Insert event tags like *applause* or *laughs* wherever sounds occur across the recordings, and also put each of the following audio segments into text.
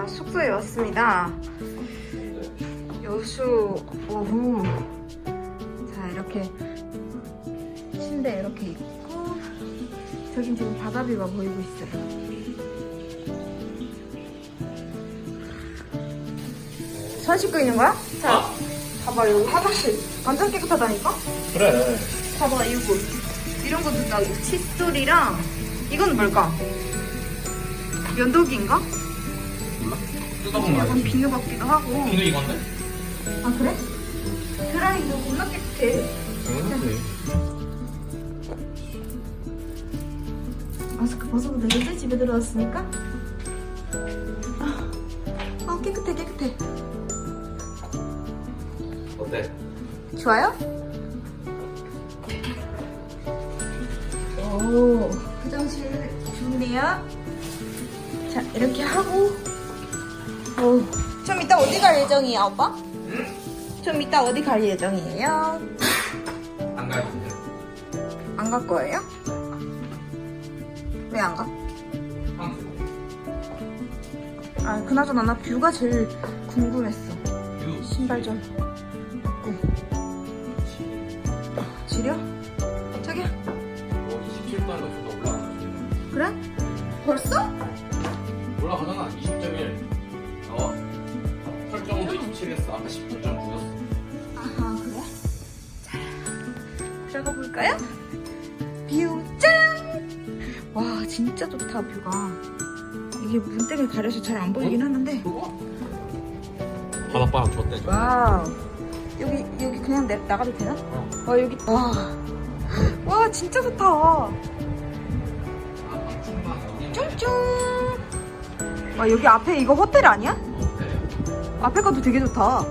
자, 숙소에 왔습니다. 여수, 오후. 자, 이렇게 침대 이렇게 있고, 저긴 지금 바다뷰가 보이고 있어요. 손 씻고 있는 거야? 자, 봐봐, 여기 화장실. 완전 깨끗하다니까? 그래. 봐봐, 이거. 이런 것도 다 칫솔이랑, 이건 뭘까? 면도기인가? 몰라? 뜯어보면 약간. 비누 같기도 하고. 비누 이건데? 아 그래? 드라이도 몰라 깨끗해. 당연하지. 마스크 벗어도 되겠지? 집에 들어왔으니까? 아, 아 깨끗해 깨끗해. 어때? 좋아요? 오 화장실 좋네요. 자 이렇게 하고 오. 좀 이따 어디 갈 예정이야 오빠? 좀 이따 어디 갈 예정이에요? 안 가는데. 안 갈 거예요? 왜 안 가? 아 그나저나 나 뷰가 제일 궁금했어 뷰. 신발 좀 입고 지려? 뭐 27도에서 좀더 올라가는 그래? 벌써? 설정도 27 했어. 아까 10분 좀 줄였어. 아하 그래? 자 들어가 볼까요? 뷰 짠! 와 진짜 좋다 뷰가 이게 문 때문에 가려서 잘 안 보이긴 하는데 그거? 바닷바람 줬대. 와우 여기 여기 그냥 내, 나가도 되나? 어. 와 여기 와, 와 진짜 좋다 아, 방충망 여기. 쭝쭝 와 여기 앞에 이거 호텔 아니야? 앞에 것도 되게 좋다.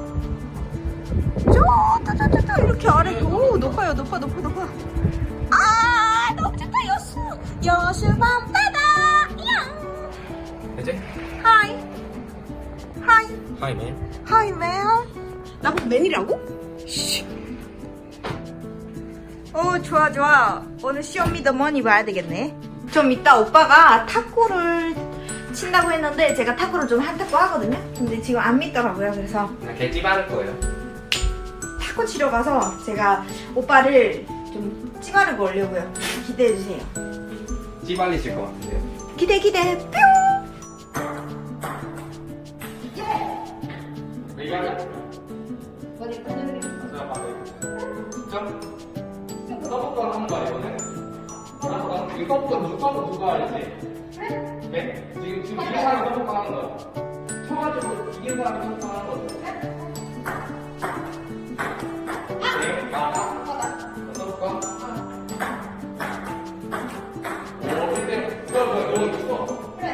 쪼따따따 이렇게 아래 오 높아요 높아 높아 높아. 아 너무 좋다 여수. 여수 밤바다. 야. 이제? 하이. 하이. 하이 맨. 하이 맨. 나보고 맨이라고? 씨. 어 좋아 좋아. 오늘 쇼미더머니 봐야 되겠네. 좀 이따 오빠가 탁구를 친다고 했는데 제가 탁구를 좀 한 탁구 하거든요 근데 지금 안 믿더라고요 그래서 그냥 개찌 바를 거예요. 탁구 치러 가서 제가 오빠를 좀 찌바르고 오려고요 기대해 주세요 찌발리실 것 같은데요. 기대 기대 뿅 얘기하자. 어디 그녀들이 제가 봐도 점. 서브권 하는 거야 이거는. 알았어. 이 서브권 누 서브 누가 알지? 네? 지금 지금 이긴 사람이 서브권 하는 거야. 쳐가지고 이긴 사람이 서브권 하는 거죠. 네, 나. 서브권. 오, 근데 그거 뭐야? 너 이거 그래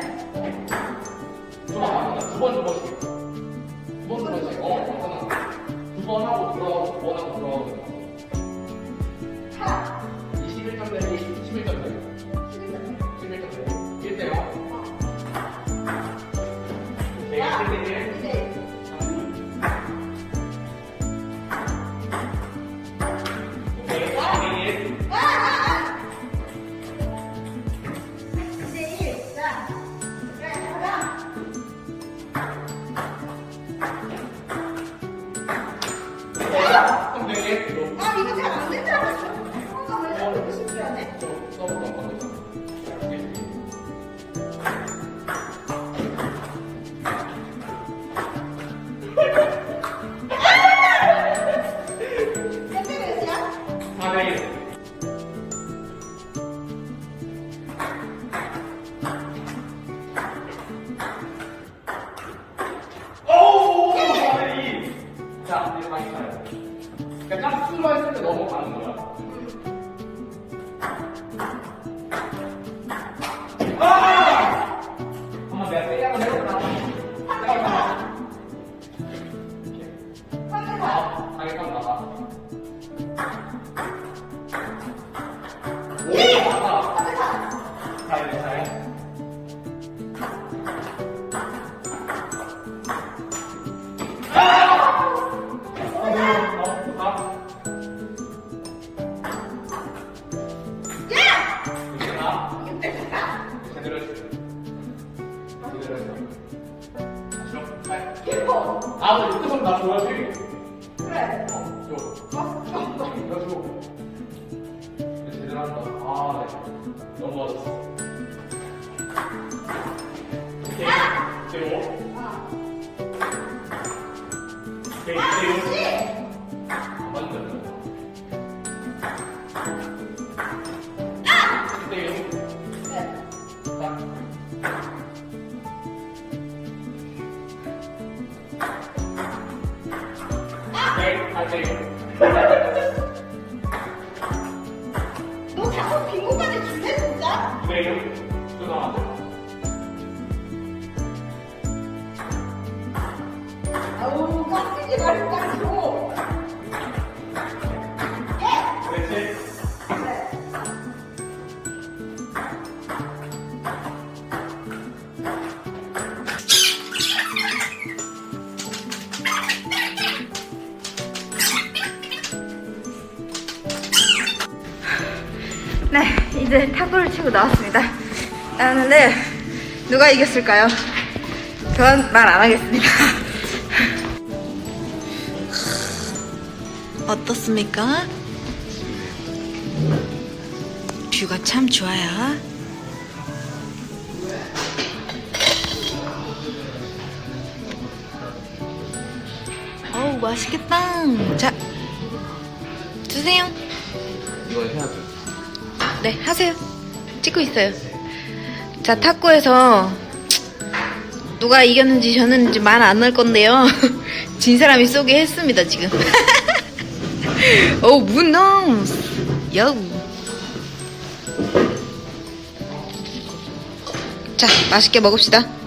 좋아. 두번 두 번씩. 두 번 두 번씩. 어, 괜찮아. 두번 하고 들어가고 두 번 하고 들어가고. 나 줘야지. 그래. 어, 줘. 이거 줘. 이거 제대로 한다. 아, 네. 너무 맞았어. 오케이. 그리 네. 너 자꾸 빙고까지 줄래 진짜? 그래요? 또 나왔어. 아우 깍지지 말고. 그렇지? 이제 탁구를 치고 나왔습니다. 아, 오늘 누가 이겼을까요? 전말안 하겠습니다. *laughs* 어떻습니까? 뷰가 참 좋아요. 어우, 맛있겠다. 자, 드세요. 이거 해야 돼. 네, 하세요. 찍고 있어요. 자, 탁구에서 누가 이겼는지 졌는지 말안 할 건데요. *laughs* 진 사람이 쏘게 했습니다, 지금. *laughs* 오, 문놈! 여우. 자, 맛있게 먹읍시다. 네.